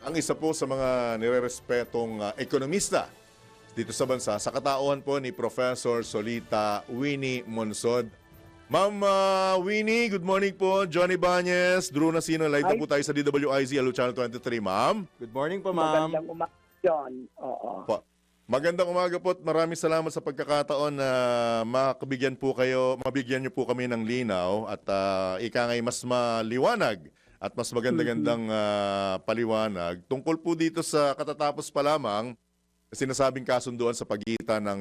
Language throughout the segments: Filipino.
ang isa po sa mga nirerespetong ah, ekonomista dito sa bansa sa katauhan po ni Professor Solita Winnie Monsod. Ma'am ah, Winnie, good morning po. Johnny Banyes, Drew Nasino, live na po tayo sa DWIZ, Hello Channel 23, ma'am. Good morning po, ma'am. Magandang umaga, John. Oo. Po. Magandang umaga po at maraming salamat sa pagkakataon na makabigyan po kayo, mabigyan niyo po kami ng linaw at ah, ika ngay mas maliwanag at mas maganda-gandang ah, paliwanag tungkol po dito sa katatapos pa lamang sinasabing kasunduan sa pagitan ng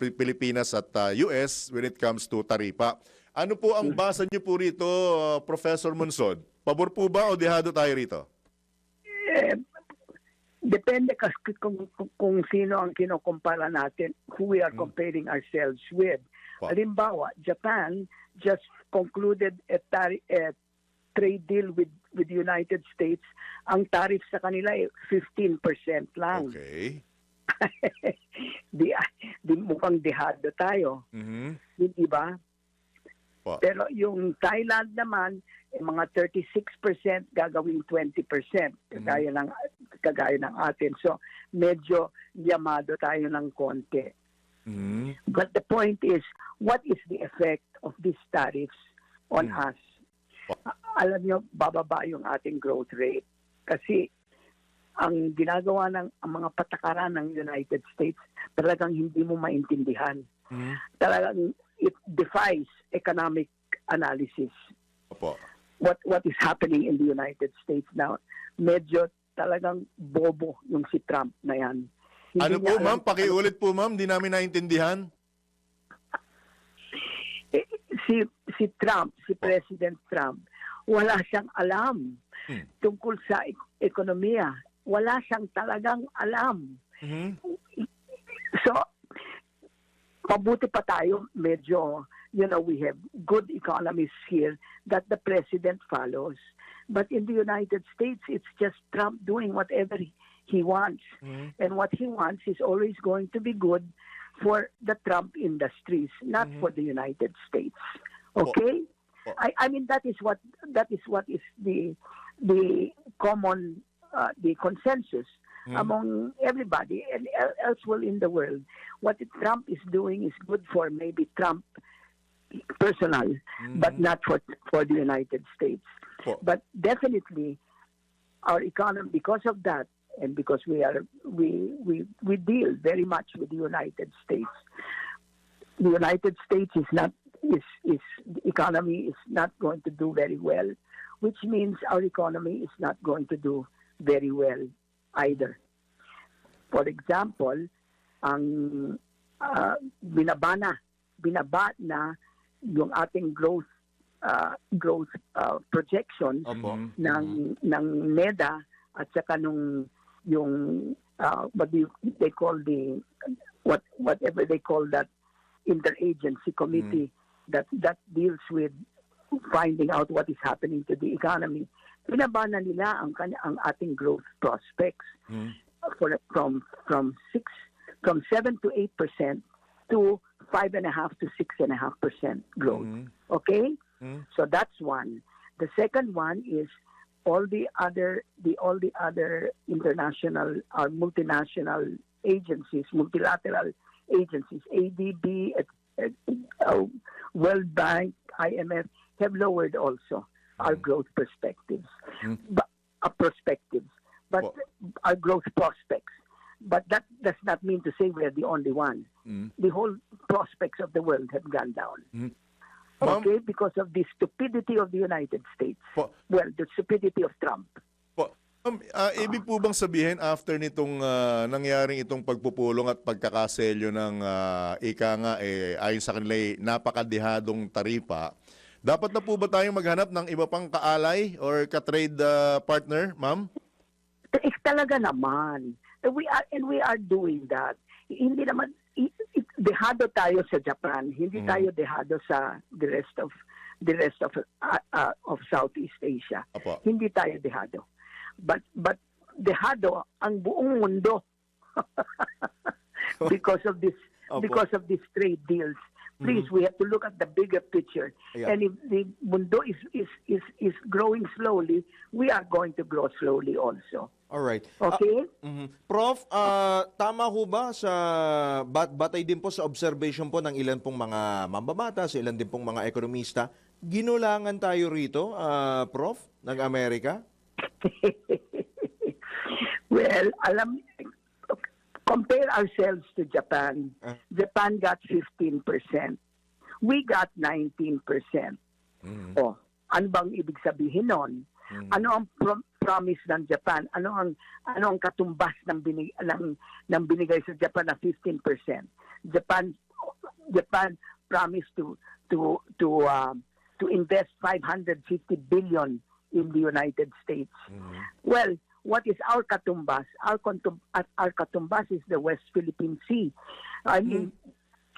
Pi- Pilipinas at ah, US when it comes to taripa. Ano po ang basa niyo po rito, ah, Professor Monsod? Pabor po ba o dehado tayo rito? Eh, depende kasi kung, kung, kung sino ang kinukumpara natin, who we are Hmm. comparing ourselves with. Halimbawa, Japan just concluded a, tari- a trade deal with with the United States. Ang tariff sa kanila ay 15% lang. Okay. di, di mukhang dehado tayo. Mhm. Hindi ba? Pa. Pero yung Thailand naman, eh, mga 36% gagawing 20% kagaya ng kagaya ng atin. So medyo yamado tayo ng konti. Mhm. But the point is, what is the effect of these tariffs on Hmm. us? A- Alam nyo, bababa yung ating growth rate. Kasi ang ginagawa ng ang mga patakaran ng United States, talagang hindi mo maintindihan. Mhm. Talagang it defies economic analysis. Opo. What what is happening in the United States now? Medyo talagang bobo yung si Trump na yan. Hindi Ano po ma'am? kung Pakiulit po ma'am, di namin naintindihan. Si si Trump, si President Trump, wala siyang alam Hmm. tungkol sa ek- ekonomiya. Wala siyang talagang alam. Mhm. So, mabuti pa tayo, medyo, you know, we have good economists here that the president follows. But in the United States, it's just Trump doing whatever he- he wants. Mhm. And what he wants is always going to be good for the Trump industries, not Mhm. for the United States. Okay? I, I mean that is what that is what is the the common uh, the consensus Mhm. among everybody and el- elsewhere in the world. What Trump is doing is good for maybe Trump personal, but Mhm. not for for the United States. But definitely, our economy, because of that, and because we are we we we deal very much with the United States. The United States is not is is economy is not going to do very well, which means our economy is not going to do very well either. For example, ang uh, binabana binaba na yung ating growth uh, growth uh, projections Opo. Ng ng NEDA at saka nung yung uh, what do you, they call the what whatever they call that interagency committee that that deals with finding out what is happening to the economy pinabana nila ang kanya ang ating growth prospects Mhm. for, from from six from seven to eight percent to five and a half to six and a half percent growth Mhm. okay Mhm. so that's one. The second one is all the other the all the other international or multinational agencies, multilateral agencies, ADB, uh, World Bank, IMF have lowered also our Mhm. growth perspectives, Mhm. but uh, perspectives, but Po- our growth prospects. But that does not mean to say we're the only one. Mhm. The whole prospects of the world have gone down. Ma'am- Okay, because of the stupidity of the United States. Po- Well, the stupidity of Trump. Po, ma'am, ah, ibig po bang sabihin after nitong ah, nangyaring itong pagpupulong at pagkakaselyo ng ah, ika nga eh, ayon sa kanila eh, napakadihadong taripa, dapat na po ba tayong maghanap ng iba pang kaalay or ka-trade ah, partner, ma'am? Eh, talaga naman. And we are and we are doing that. Hindi naman dehado tayo sa Japan. Hindi Mm. tayo dehado sa the rest of the rest of uh, uh, of Southeast Asia. Apo. Hindi tayo dehado. But but dehado ang buong mundo because of this Opo. because of these trade deals Please, we have to look at the bigger picture. Yeah. And if the mundo is, is, is, is growing slowly, we are going to grow slowly also. Alright. Okay? Mhm. Prof, ah, tama ho ba sa bat batay din po sa observation po ng ilan pong mga mambabatas, ilan din pong mga ekonomista, ginulangan tayo rito, ah, Prof, ng Amerika? well, alam, compare ourselves to Japan. Ah. Japan got 15%. We got 19%. Oh, ano bang ibig sabihin nun? Ano ang promise ng Japan? Ano ang ano ang katumbas ng binig ng, ng binigay sa Japan na 15%? Japan Japan promised to to to um, to invest 550 billion in the United States. Well, what is our katumbas? Our, our katumbas is the West Philippine Sea. I mean,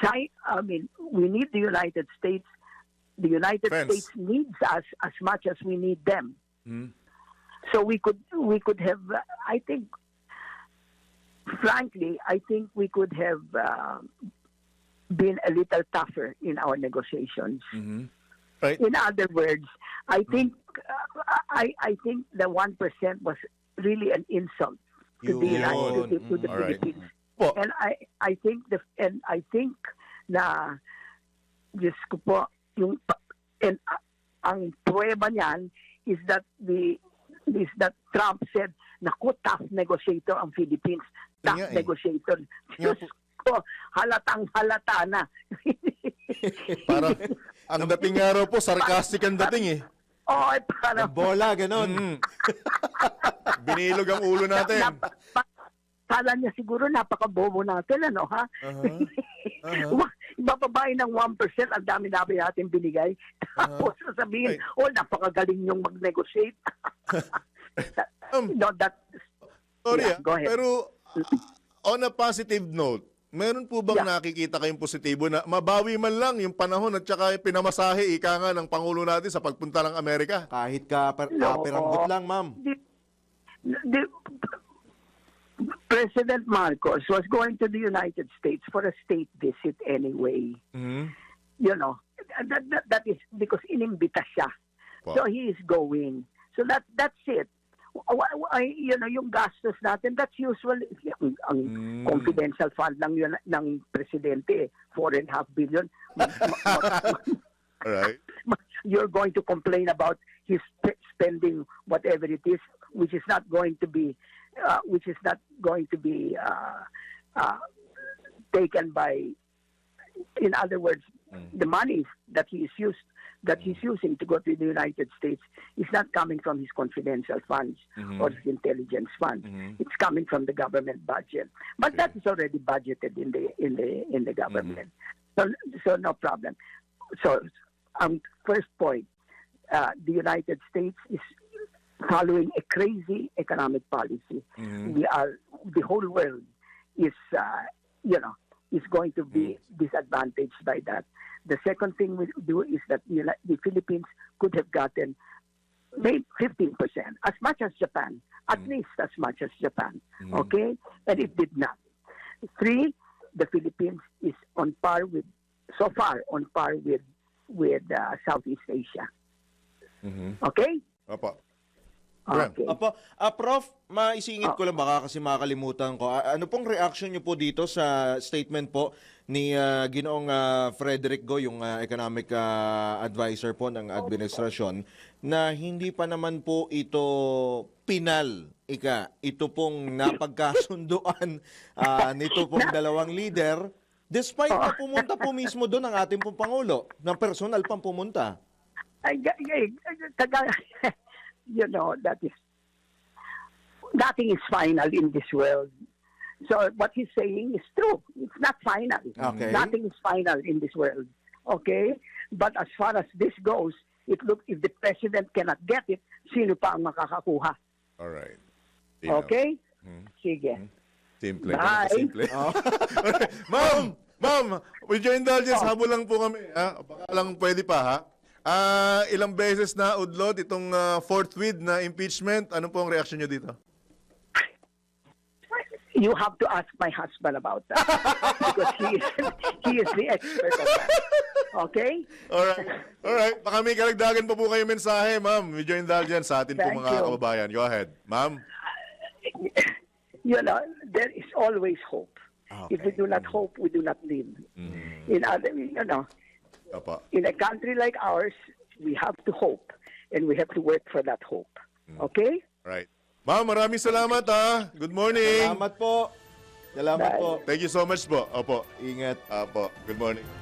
China, I mean, we need the United States. The United Friends. States needs us as much as we need them. Hmm. So we could we could have. I think, frankly, I think we could have uh, been a little tougher in our negotiations. Mhm. Right. In other words, I think uh, I I think the one percent was really an insult to the United to, to the Mm. Philippines. And I I think the and I think na Diyos ko po yung and uh, ang prueba niyan is that the that Trump said naku tough negotiator ang Philippines tough eh. negotiator Nga Diyos ko halatang halata na Para ang dating nga raw po, sarcastic ang dating eh. oh parang Ng bola, ganon. Mm. Binilog ang ulo natin. Nap- Kala niya siguro napakabobo natin, ano ha? Aha. Wa- Ibababae ng 1%, ang dami-dami natin binigay. Tapos sasabihin, Ay. oh, napakagaling yung mag-negotiate. Um, no, that, Sorry Yeah, ah, go ahead. pero on a positive note, meron po bang Yeah. nakikita kayong positibo na mabawi man lang yung panahon at saka pinamasahe ika nga ng Pangulo natin sa pagpunta ng Amerika? Kahit ka per, No. kaperanggot lang, ma'am. the, the, President Marcos was going to the United States for a state visit anyway. Mhm. You know, that, that, that is because inimbita siya. Wow. So he is going. So that that's it. You know, yung gastos natin, that's usually, ang, ang Mm. confidential fund lang yun ng presidente, eh, four and a half billion. Ma- You're going to complain about his spending whatever it is, which is not going to be, uh, which is not going to be uh, uh, taken by, in other words, the money that he is used that he's using to go to the United States is not coming from his confidential funds or his intelligence fund. It's coming from the government budget. But that is already budgeted in the in the in the government. So so no problem. So um first point, uh, the United States is following a crazy economic policy. We are the whole world is uh, you know is going to be disadvantaged by that. The second thing we do is that the Philippines could have gotten maybe 15%, as much as Japan, at least as much as Japan. Okay? And it did not. Three, the Philippines is on par with, so far, on par with, with uh, Southeast Asia. Okay? Opo. Graham. Okay. Apo, ah, Prof, maisingit ko lang baka kasi makakalimutan ko. Ah, ano pong reaction niyo po dito sa statement po ni ah, Ginoong ah, Frederick Go, yung ah, economic ah, advisor po ng administrasyon, na hindi pa naman po ito pinal, ika, ito pong napagkasunduan ah, nito pong dalawang leader, despite na pumunta po mismo doon ang ating pong Pangulo, ng personal pang pumunta. ay, ay, ay, taga, you know, that is, nothing is final in this world. So what he's saying is true. It's not final. Okay. Nothing is final in this world. Okay? But as far as this goes, it look if the president cannot get it, sino pa ang makakakuha? Alright. Linaw. Okay? Sige. Simple. Bye. Simple. ma'am! Ma'am! With your indulgence, habol lang po kami. Ha? Baka lang pwede pa, ha? Ah, ilang beses na udlot itong ah, fourth with na impeachment. Ano po ang reaction nyo dito? You have to ask my husband about that because he is he is the expert of that. Okay? Alright. Alright. Baka may karagdagan pa po kayo mensahe, ma'am. Medyo indulgence sa atin po Thank mga you. kababayan. Go ahead. Ma'am? You know, there is always hope. If we do not hope, we do not live. In other, you know, Apa. in a country like ours, we have to hope, and we have to work for that hope. Okay? Right. Ma'am, maraming salamat ha. Good morning. Salamat po. Salamat Bye. po. Thank you so much po. Opo. Ingat. Opo. Good morning.